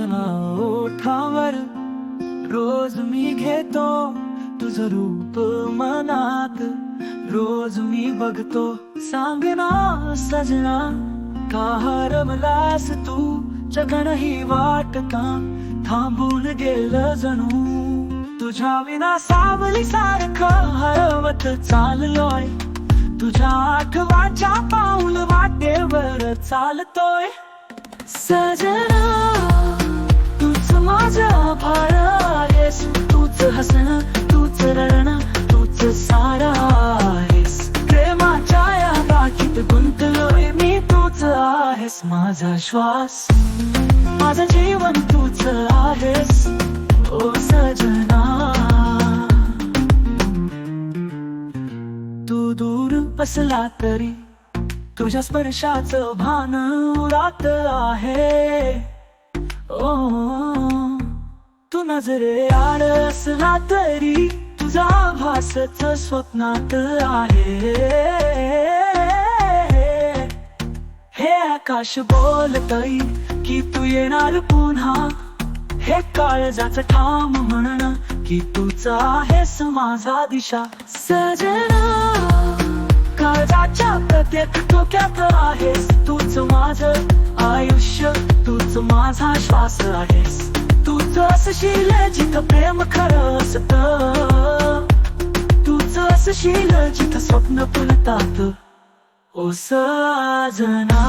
ओठावर रोज मी घेतो तुझं रूप मनात. रोज मी बघतो सांग ना सजना का हरमलास तू? जगण ही वाट का? थांबून गेलं जणू. तुझ्या विना सावली सारखं हरवत चाललोय. तुझ्या आठवाच्या पाऊल वाटेवर चालतोय. सजना आहेस माझा श्वास. माझं जीवन तूच आहेस. ओ सजना. तू दूर बसला तरी तुझ्या स्पर्शाच भान उरात आहे. ओ तू नजरे आड असला तरी तुझा भासच स्वप्नात आहे. आकाश बोलतय की तू येणार पुन्हा. हे काळजाचं ठाम म्हणणं की तुझा आहेस माझा दिशा. सजना काळजाच्या प्रत्येक टोक्यात आहेस. तूच माझं आयुष्य तूच माझा श्वास आहेस. तूच असशील जिथ प्रेम खरं असत. तूच असशील जिथ स्वप्न फुलतात. ओ सजना.